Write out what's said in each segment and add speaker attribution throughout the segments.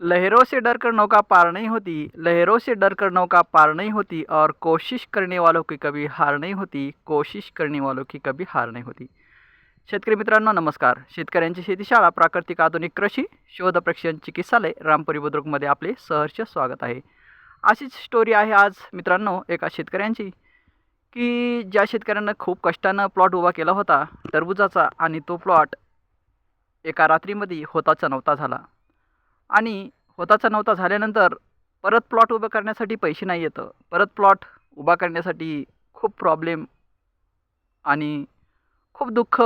Speaker 1: लहरों से डरकर नौका पार नहीं होती लहरों से डरकर नौका पार नहीं होती और कोशिश करने वालों की कभी हार नहीं होती कोशिश करने वालों की कभी हार नहीं होती। शेतकरी मित्रांनो नमस्कार. शेतकऱ्यांची शेतीशाळा प्राकृतिक आधुनिक कृषी शोध प्रशिक्षण चिकित्सालय रामपुरी बुद्रुकमध्ये आपले सहर्ष स्वागत आहे. अशीच स्टोरी आहे आज मित्रांनो एका शेतकऱ्यांची की ज्या शेतकऱ्यांना खूप कष्टानं प्लॉट उभा केला होता टरबुजाचा आणि तो प्लॉट एका रात्रीमध्ये होताचा नव्हता झाला. आणि होताचा नव्हता झाल्यानंतर परत प्लॉट उभं करण्यासाठी पैसे नाही येतं. परत प्लॉट उभा करण्यासाठी खूप प्रॉब्लेम आणि खूप दुःख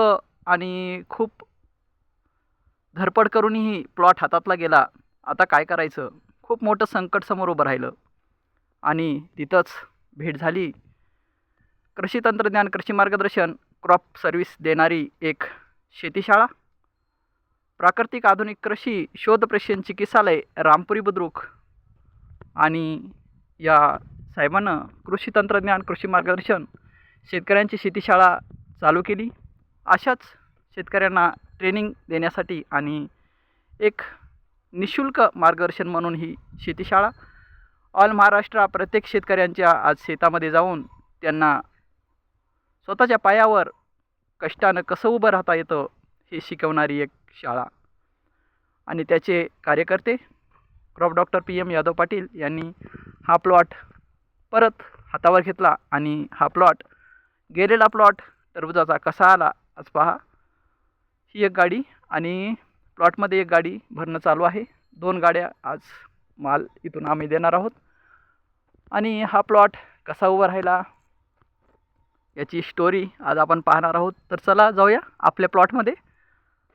Speaker 1: आणि खूप धडपड करूनही प्लॉट हातातला गेला. आता काय करायचं? खूप मोठं संकट समोर उभं राहिलं आणि तिथंच भेट झाली. कृषी तंत्रज्ञान कृषी मार्गदर्शन क्रॉप सर्व्हिस देणारी एक शेतीशाळा. प्राकृतिक आधुनिक कृषी शोध प्रशिक्षण चिकित्सालय रामपुरी बुद्रुक. आणि या साहेबानं कृषी तंत्रज्ञान कृषी मार्गदर्शन शेतकऱ्यांची शेतीशाळा चालू केली. अशाच शेतकऱ्यांना ट्रेनिंग देण्यासाठी आणि एक निशुल्क मार्गदर्शन म्हणून ही शेतीशाळा. ऑल महाराष्ट्र प्रत्येक शेतकऱ्यांच्या आज शेतामध्ये जाऊन त्यांना स्वतःच्या पायावर कष्टानं कसं उभं राहता येतं हे शिकवणारी एक शाळा. आणि त्याचे कार्यकर्ते crop doctor P M Yadav Patil यांनी हा प्लॉट परत हातावर घेतला आणि हा प्लॉट गेलेला प्लॉट टरबुजाचा कसा आला आज पहा. ही एक गाडी आणि प्लॉटमध्ये एक गाडी भरणं चालू आहे. दोन गाड्या आज माल इथून आम्ही देणार आहोत. आणि हा प्लॉट कसा उभा राहिला याची स्टोरी आज आपण पाहणार आहोत. तर चला जाऊया आपल्या प्लॉटमध्ये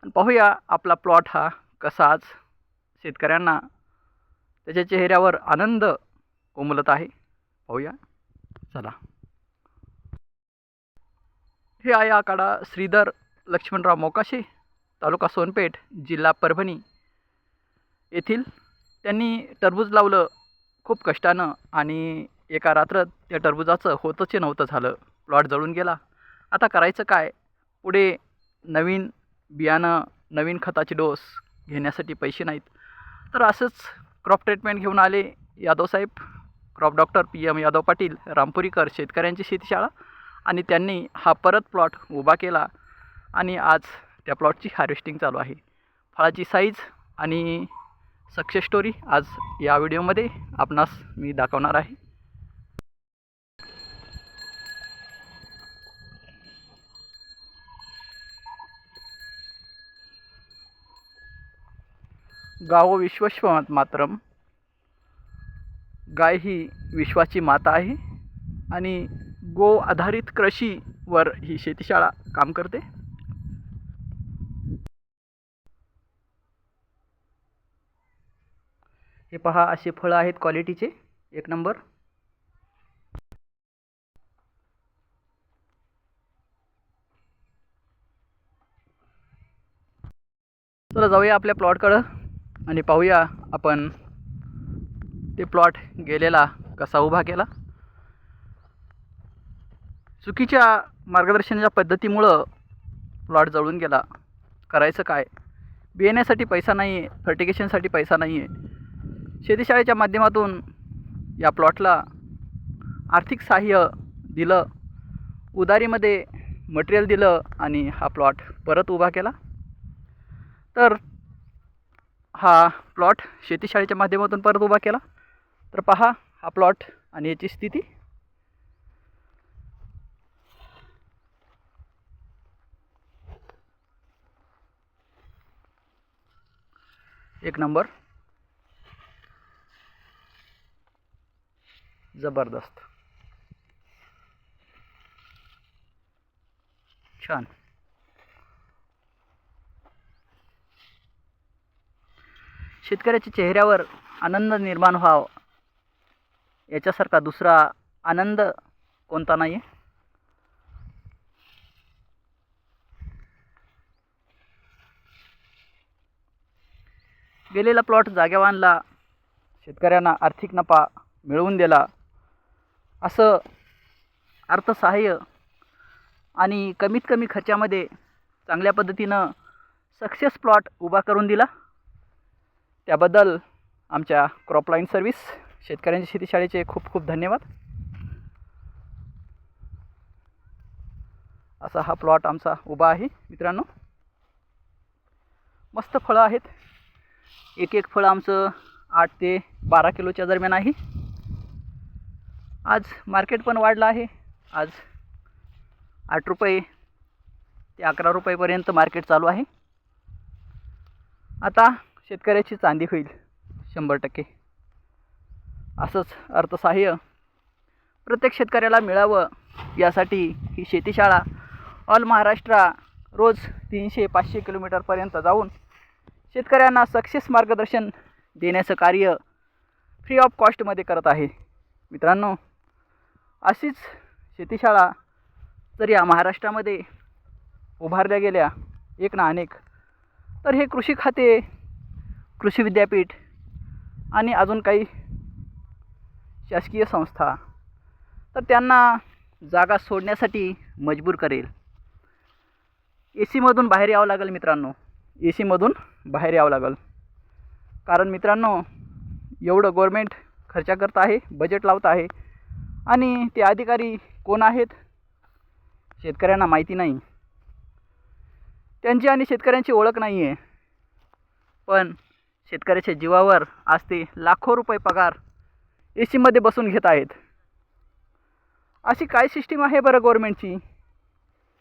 Speaker 1: आणि पाहूया आपला प्लॉट हा कसा आज शेतकऱ्यांना त्याच्या चेहऱ्यावर आनंद कोमलत आहे. पाहूया. चला. हे आहे आकडा श्रीधर लक्ष्मणराव मोकाशे तालुका सोनपेठ जिल्हा परभणी. येथील त्यांनी टरबूज लावलं खूप कष्टानं आणि एका रात्रात त्या टरबुजाचं होतंच नव्हतं झालं. प्लॉट जळून गेला. आता करायचं काय? पुढे नवीन बियाणं नवीन खताचे डोस घेण्यासाठी पैसे नाहीत. तर असंच क्रॉप ट्रीटमेंट घेऊन आले यादवसाहेब crop doctor P M Yadav Patil Rampurikar शेतकऱ्यांची शेतीशाळा आणि त्यांनी हा परत प्लॉट उभा केला आणि आज त्या प्लॉटची हार्वेस्टिंग चालू आहे. फळाची साईज आणि सक्सेस स्टोरी आज या व्हिडिओमध्ये आपणास मी दाखवणार आहे. गावो विश्वश्व मातरम. गाय ही विश्वाची माता आहे आणि गो आधारित कृषीवर ही शेतीशाळा काम करते. हे पहा असे फळं आहेत क्वालिटीचे. एक नंबर. चला जाऊया आपल्या प्लॉटकडं. आणि पाहूया आपण ते प्लॉट गेलेला कसा उभा केला. चुकीच्या मार्गदर्शनाच्या पद्धतीमुळं प्लॉट जळून गेला. करायचं काय? बियाण्यासाठी पैसा नाही आहे फर्टिकेशनसाठी पैसा नाही आहे शेतीशाळेच्या माध्यमातून या प्लॉटला आर्थिक सहाय्य दिलं उदारीमध्ये मटेरियल दिलं आणि हा प्लॉट परत उभा केला. तर हा प्लॉट शेतीशाळेच्या माध्यमातून परत उभा केला. तर पहा हा प्लॉट आणि याची स्थिती. एक नंबर. जबरदस्त. छान. शेतकऱ्याच्या चेहऱ्यावर आनंद निर्माण व्हावा. याच्यासारखा दुसरा आनंद कोणता नाही आहे गेलेला प्लॉट जाग्यावर शेतकऱ्यांना आर्थिक नफा मिळवून दिला. असं अर्थसहाय्य आणि कमीत कमी खर्चामध्ये चांगल्या पद्धतीनं सक्सेस प्लॉट उभा करून दिला. त्याबद्दल आमच्या क्रॉपलाईन सर्व्हिस शेतकऱ्यांच्या शेतीशाळेचे खूप खूप धन्यवाद. असा हा प्लॉट आमचा उभा आहे मित्रांनो. मस्त फळं आहेत. एक एक फळं आमचं आठ ते बारा किलोच्या दरम्यान आहे. आज मार्केट पण वाढलं आहे. आज आठ रुपये ते अकरा रुपयेपर्यंत मार्केट चालू आहे. आता शेतकऱ्याची चांदी होईल. शंभर टक्के. असंच अर्थसहाय्य प्रत्येक शेतकऱ्याला मिळावं यासाठी ही शेतीशाळा ऑल महाराष्ट्रा रोज तीनशे पाचशे किलोमीटरपर्यंत जाऊन शेतकऱ्यांना सक्सेस मार्गदर्शन देण्याचं कार्य फ्री ऑफ कॉस्टमध्ये करत आहे. मित्रांनो अशीच शेतीशाळा जर या महाराष्ट्रामध्ये उभारल्या गेल्या एक ना अनेक तर हे कृषी खाते कृषी विद्यापीठ आणि अजून काही शासकीय संस्था तर त्यांना जागा सोडण्यासाठी मजबूर करेल. ए सीमधून बाहेर यावं लागेल मित्रांनो. ए सीमधून बाहेर यावं लागेल. कारण मित्रांनो एवढं गव्हर्मेंट खर्च करत आहे बजेट लावत आहे आणि ते अधिकारी कोण आहेत? शेतकऱ्यांना माहिती नाही. त्यांची आणि शेतकऱ्यांची ओळख नाही आहे पण शेतकऱ्याच्या जीवावर आज ते लाखो रुपये पगार ए सीमध्ये बसून घेत आहेत. अशी काय सिस्टीम आहे बरं गव्हर्मेंटची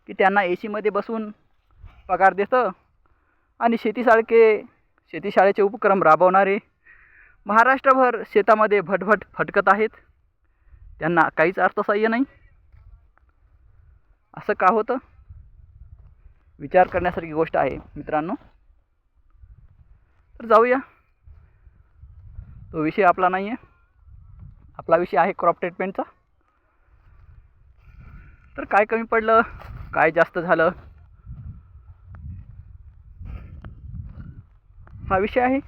Speaker 1: की त्यांना ए सीमध्ये बसून पगार देतं आणि शेतीसारखे शेतीशाळेचे उपक्रम राबवणारे महाराष्ट्रभर शेतामध्ये भटभट फटकत आहेत. त्यांना काहीच अर्थसाह्य नाही. असं का होतं? विचार करण्यासारखी गोष्ट आहे मित्रांनो. तर जाऊया. तो विषय आपला नाही आहे आपला विषय आहे क्रॉप ट्रीटमेंटचा तर काय कमी पडलं? काय जास्त झालं? हा विषय आहे.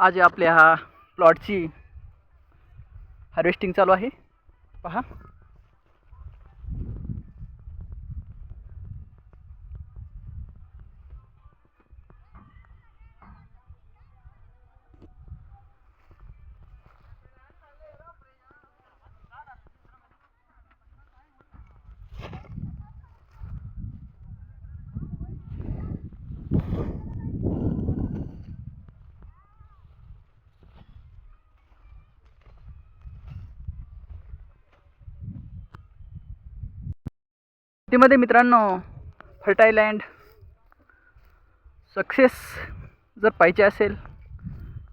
Speaker 1: आज आपल्या हा प्लॉटची हार्वेस्टिंग चालू आहे. पहा. शेतीमध्ये मित्रांनो फर्टायलँड सक्सेस जर पाहिजे असेल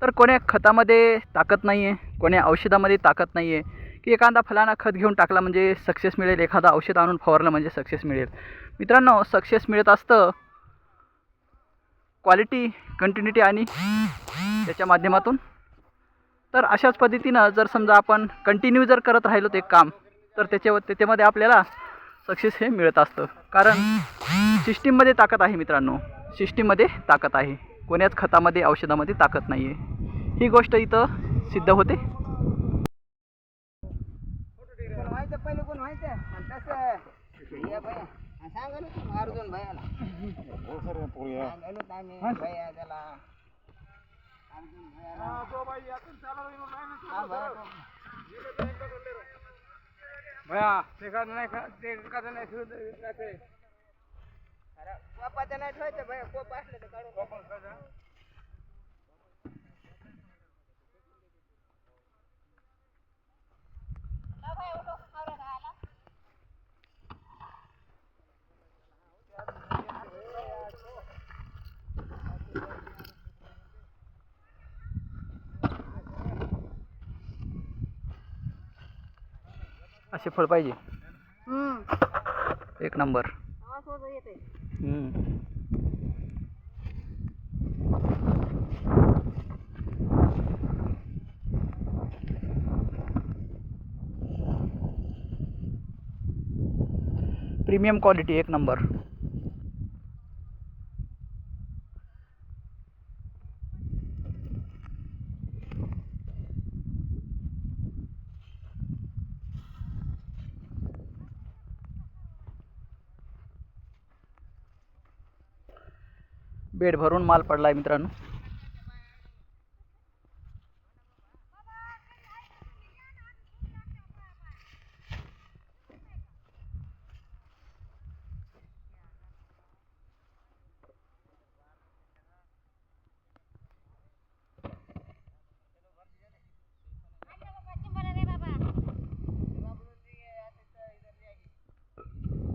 Speaker 1: तर कोण्या खतामध्ये ताकद नाही आहे कोण्या औषधामध्ये ताकद नाही आहे की एखादा फलाना खत घेऊन टाकला म्हणजे सक्सेस मिळेल एखादा औषध आणून फवारलं म्हणजे सक्सेस मिळेल. मित्रांनो सक्सेस मिळत असतं क्वालिटी कंटिन्युटी आणि त्याच्या माध्यमातून. तर अशाच पद्धतीनं जर समजा आपण कंटिन्यू जर करत राहिलो ते काम तर त्याच्या त्याच्यामध्ये आपल्याला सक्सेस हे मिळत असतं. कारण सिस्टीममध्ये ताकद आहे मित्रांनो. सिस्टीममध्ये ताकद आहे. कोण्याच खतामध्ये औषधामध्ये ताकद नाही आहे ही गोष्ट इथं सिद्ध होते.
Speaker 2: ભયા દેખાતો નહીં
Speaker 3: દેખાતો નહીં શું દેખાશે અરે કોપા તો નહીં થાય
Speaker 2: ભાઈ કોપા એટલે તો કાઢો. કોપા કાઢો ભાઈ ઉઠો.
Speaker 1: असे फळ पाहिजे. एक नंबर. प्रीमियम क्वालिटी एक नंबर. बेड भरून माल पडला आहे मित्रांनो.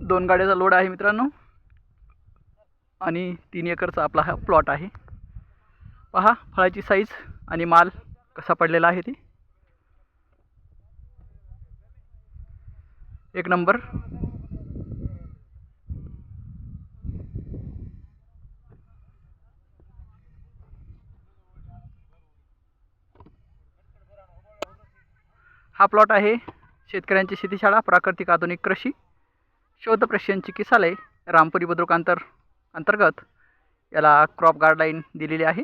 Speaker 1: दोन गाड्याचा लोड आहे मित्रांनो. आणि तीन एकरचा आपला हा प्लॉट आहे. पहा फळाची साईज आणि माल कसा पडलेला आहे ते. एक नंबर हा प्लॉट आहे शेतकऱ्यांची शेतीशाळा प्राकृतिक आधुनिक कृषी शोध प्रशिक्षण चिकित्सालय रामपुरी बद्रुकांतर अंतर्गत याला क्रॉप गार्डलाईन दिलेली आहे.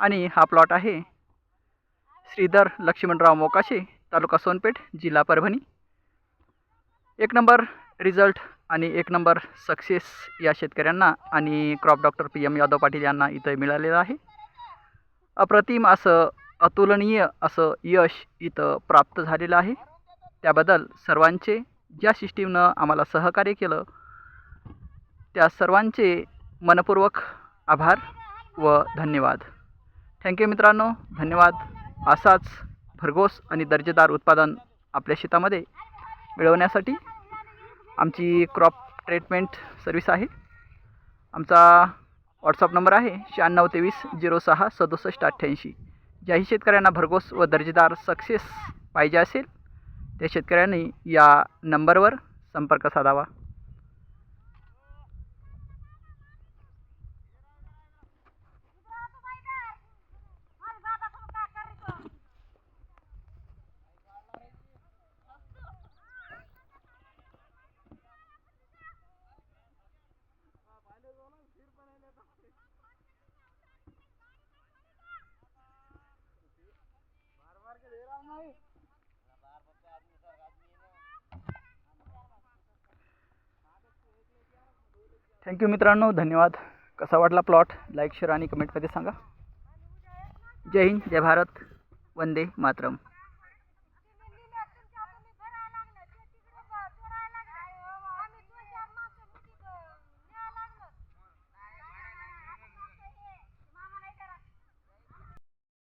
Speaker 1: आणि हा प्लॉट आहे श्रीधर लक्ष्मणराव मोकाशे तालुका सोनपेठ जिल्हा परभणी. एक नंबर रिझल्ट आणि एक नंबर सक्सेस या शेतकऱ्यांना आणि crop doctor P M Yadav Patil यांना इथं मिळालेलं आहे. अप्रतिम असं अतुलनीय असं यश इथं प्राप्त झालेलं आहे. त्याबद्दल सर्वांचे ज्या सिस्टीमनं आम्हाला सहकार्य केलं त्या सर्वांचे मनपूर्वक आभार व धन्यवाद. थँक्यू मित्रांनो. धन्यवाद. असाच भरघोस आणि दर्जेदार उत्पादन आपल्या शेतामध्ये मिळवण्यासाठी आमची क्रॉप ट्रीटमेंट सर्विस आहे. आमचा व्हॉट्सअप नंबर आहे शहाण्णव तेवीस झिरो सहा सदुसष्ट अठ्ठ्याऐंशी. ज्याही शेतकऱ्यांना भरघोस व दर्जेदार सक्सेस पाहिजे असेल त्या शेतकऱ्यांनी या नंबरवर संपर्क साधावा. थँक्यू मित्रांनो धन्यवाद. कसा वाटला प्लॉट लाईक शेअर आणि कमेंटमध्ये सांगा. जय हिंद जय भारत. वंदे मातरम.